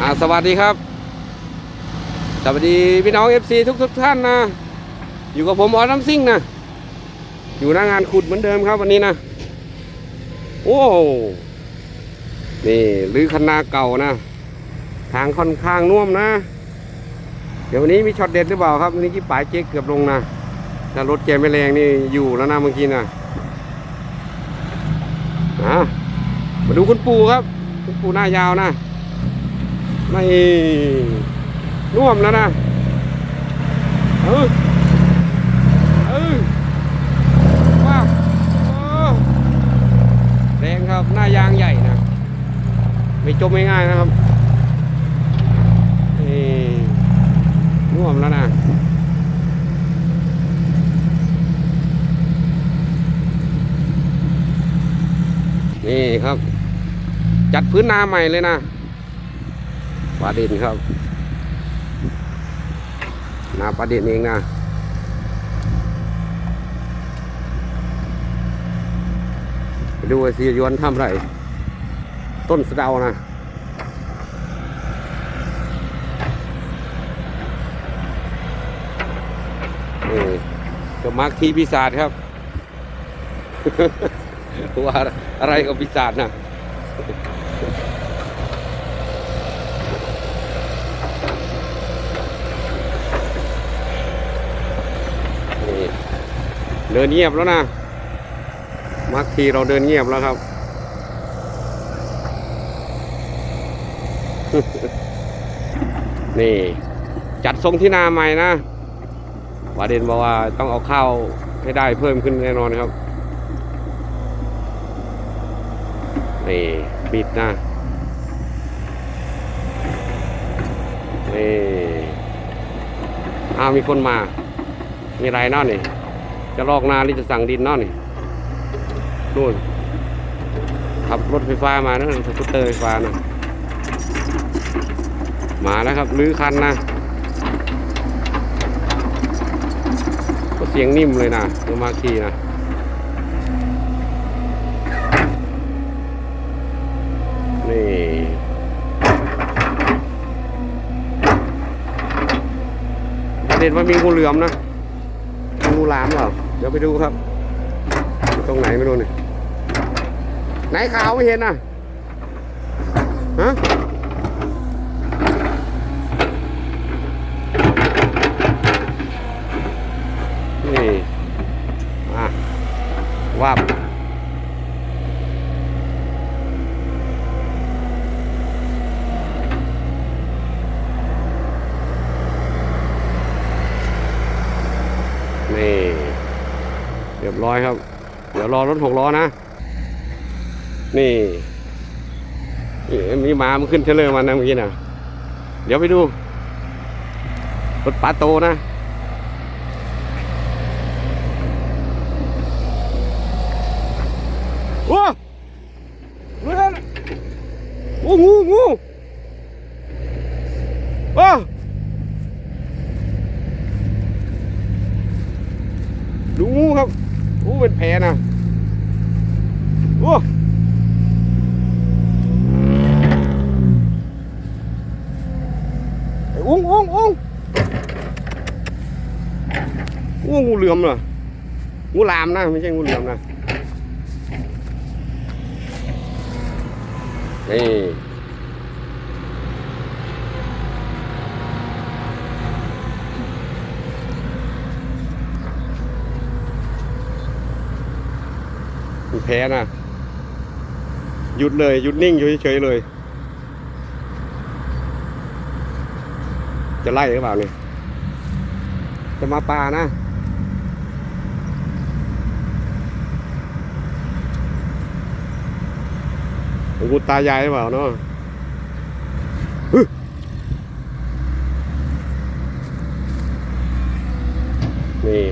อ่าสวัสดีครับ สวัสดีพี่น้องเอฟซีทุกทุกท่านนะ อยู่กับผมออน้ำซิ่งนะ อยู่หน้างานขุดเหมือนเดิมครับวันนี้นะ โอ้นี่รื้อคันนาเก่านะ ทางค่อนข้างน่วมนะ เดี๋ยววันนี้มีช็อตเด็ดหรือเปล่าครับวันนี้กี่ปลายเจ๊กเกือบลงนะถ้ารถแกไม่แรงนี่อยู่แล้วนะเมื่อกี้นะอะมาดูคุณปู่ครับ คุณปู่หน้ายาวนะ ไม่น่วมแล้วนะเออเออว้าวแรงครับหน้ายางใหญ่นะ ไม่จมง่ายๆนะครับนี่น่วมแล้วนะนี่ครับ จัดพื้นนาใหม่เลยนะ ปลาดินครับนาปลาดินเองนะดูไอ้สียวนทำไร ต้นสะเดานะนี่ก็มาร์คทีปีศาจครับ ว่าอะไรกับปีศาจนะ นี่ เดินเงียบแล้วนะมาร์คทีเราเดินเงียบแล้วครับ นี่ จัดทรงที่นาใหม่นะวาเดนบอกว่าต้องเอาข้าวให้ได้เพิ่มขึ้นแน่นอนครับ นี่ปิดนะนี่อ้าวมีคนมา มีอะไรเนอนนี่ จะลอกนาหรือจะสั่งดินเนอนนี่นู่นขับรถไฟฟ้ามานะสกูตเตอร์ไฟฟ้านะมาแล้วครับลื้อคันนะก็เสียงนิ่มเลยนะเดี๋ยวมาขี่นะนี่ประเด็นว่ามีงูเหลือมนะงูหลามเหรอ เดี๋ยวไปดูครับ ตรงไหนไม่รู้นี่ไหนขาวไม่เห็นอะฮะนี่ อะวับนี่ เร้อยครับ เดี๋ยวรอรถหกล้อนะ นี่มีมีหมามันขึ้นเทรลเลอร์มานะเมื่อกี้นะเดี๋ยวไปดูรถปาโตนะโอ้โอ้งูงูโอ้ดูงูครับโอ้เป็นแผลนะโอ้ไอ้อุ้งอุ้งอุ้งโอ้งูเหลือมเหรองูลามนะไม่ใช่งูเหลือมนะนี่มันแพ้นะ หยุดเลย หยุดนิ่งอยู่เฉยๆเลย จะไล่หรือเปล่าเนี่ยจะมาป่านะ ของกูตายายหรือเปล่าเนาะนี่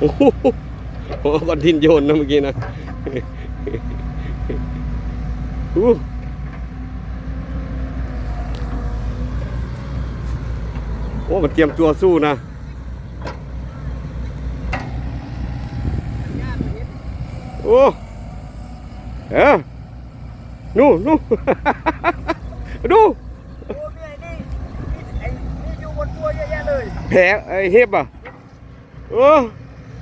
โอ้โหก้อนทินโยนนะเมื่อกี้นะ โอ้ มันเตรียมตัวสู้นะโอ้เออนู่นนู่นดูโอ้เนี่ยนี่ไอ้นี่อยู่บนตัวเยอะแยะเลยแผลไอ้เห็บอะโอ้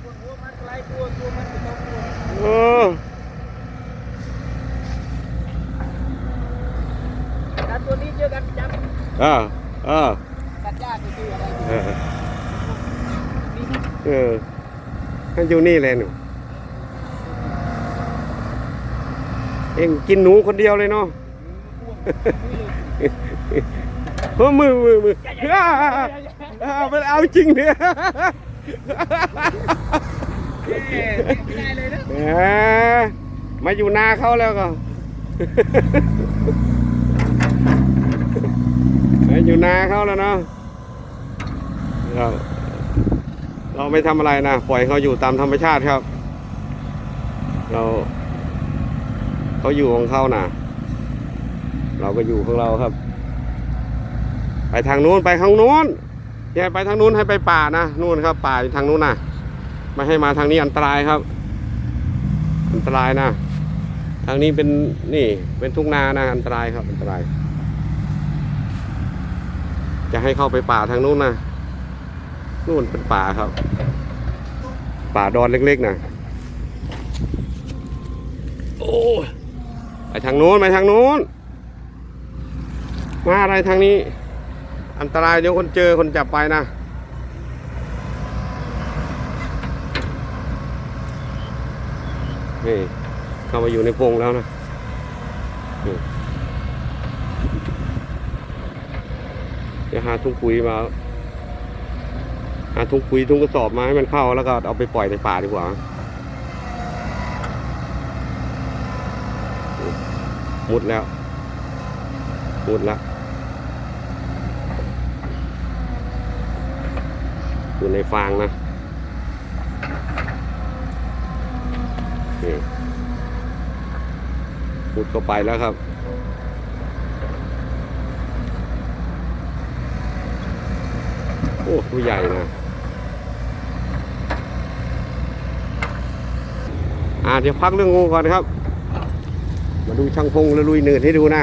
บนหัวมันหลายตัวตัวมันเป็นตัวตัวเออแต่ตัวนี้เจอกันจับอ่าอ่า ตัดหญ้าก็คืออะไรเออเออให้อยู่นี่เลยหนูเองกินหนูคนเดียวเลยเนาะเฮ้มือมือมืออ่าอ่ามันเอาจริงเนี่ยเอ๊ะไม่ได้เลยนะแหมมาอยู่นาเขาแล้วก็มาอยู่นาเขาแล้วเนาะ เราเราไม่ทำอะไรนะปล่อยเขาอยู่ตามธรรมชาติครับ เราเขาอยู่ของเขานะเราก็อยู่ของเราครับ ไปทางนู้นไปทางนู้นอย่าไปทางนู้นให้ไปป่านะนู่นครับ ป่าอยู่ทางนู้นนะไม่ให้มาทางนี้อันตรายครับ อันตรายนะทางนี้เป็นนี่ เป็นทุ่งนานะอันตรายครับอันตราย จะให้เข้าไปป่าทางนู้นนะ นู่นเป็นป่าครับ ป่าดอนเล็กๆนะโอ้ยไปทางโน้นไปทางโน้น มาอะไรทางนี้ อันตรายเดี๋ยวคนเจอคนจับไปนะนี่เข้ามาอยู่ในพงแล้วนะเดี๋ยวหาถุงปุ๋ยมา หาถุงปุ๋ยถุงกระสอบมาให้มันเข้าแล้วก็เอาไปปล่อยในป่าดีกว่ามุดแล้วมุดแล้วอยู่ในฟางนะนี่มุดเข้าไปแล้วครับโอ้ตัวใหญ่นะ อ่าเดี๋ยวพักเรื่องงูก่อนครับ มาดูช่างพงและลุยเนินให้ดูนะ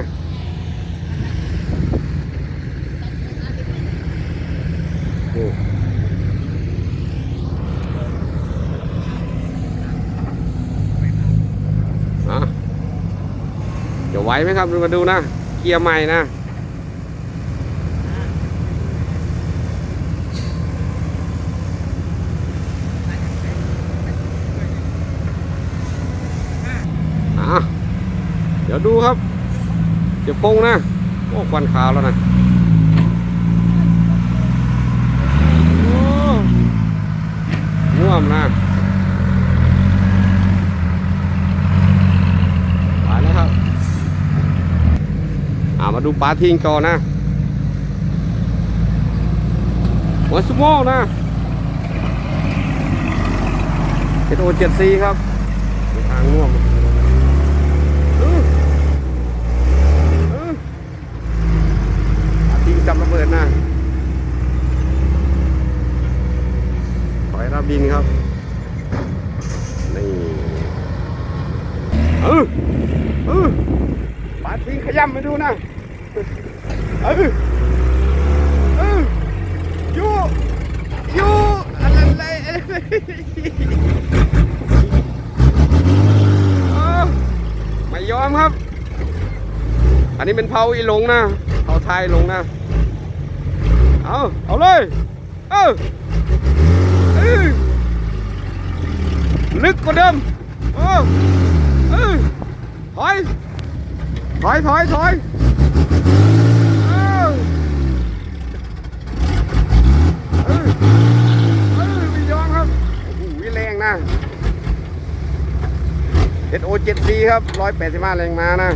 นี่อะเดี๋ยวไหวไหมครับมาดูนะ เกียร์ใหม่นะ อะเดูครับเดี๋ยวพงนะโอ้ควันขาวแล้วนะน่วมนะไปแล้วครับอามาดูปลาทิ้งก่อนนะหัวสโมกนะเจ็ดโอเจ็ดซีครับทางน่วมอื้ออื้อปลาทิ้ง จับระเบิดนะถอยรับดินครับ นี่เออเออปาทิ้งขย้ำไปดูนะเออเอออยู่ยู่อะไรอะไรเออไม่ยอมครับ อันนี้เป็นเผาอีหลงนะเผาไทยหลงนะ เอาเอาเลย เอออื้อลึกกว่าเดิมโอ้เออถอย ถอยถอยถอยเออเออเออไม่ยอมครับโอ้โหแรงนะ SO 7 C ครับ185แรงมานะ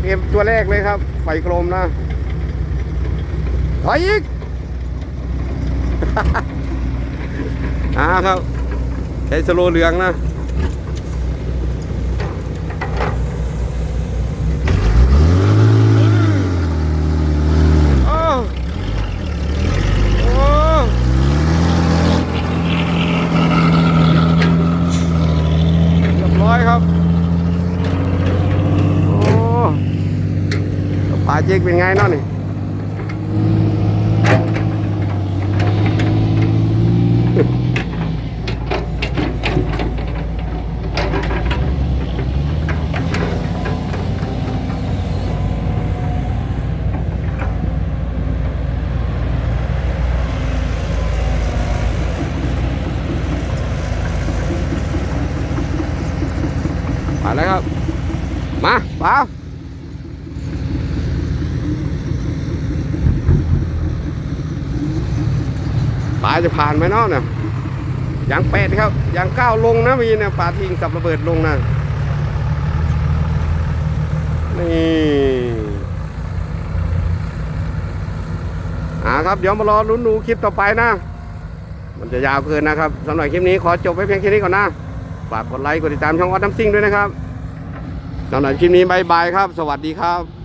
FM ตัวแรกเลยครับ ไฟกลมนะ ไปอีกอาครับ ใช้สโลเหลืองนะเจ๊กเป็นไงน้อนี่ มาแล้วครับ มาเปล่าปลาจะผ่านไหมเนาะเนี่ยยางแปดครับยางเก้าลงนะมีเนี่ยปลาทิ้งกับระเบิดลงนะนี่อ่าครับเดี๋ยวมารอลุ้นดูคลิปต่อไปนะ มันจะยาวเกินนะครับสำหรับคลิปนี้ขอจบไว้เพียงแค่นี้ก่อนนะฝากกดไลค์กดติดตามช่องออดน้ำซิ่งด้วยนะครับ สำหรับคลิปนี้บายบายครับ สวัสดีครับ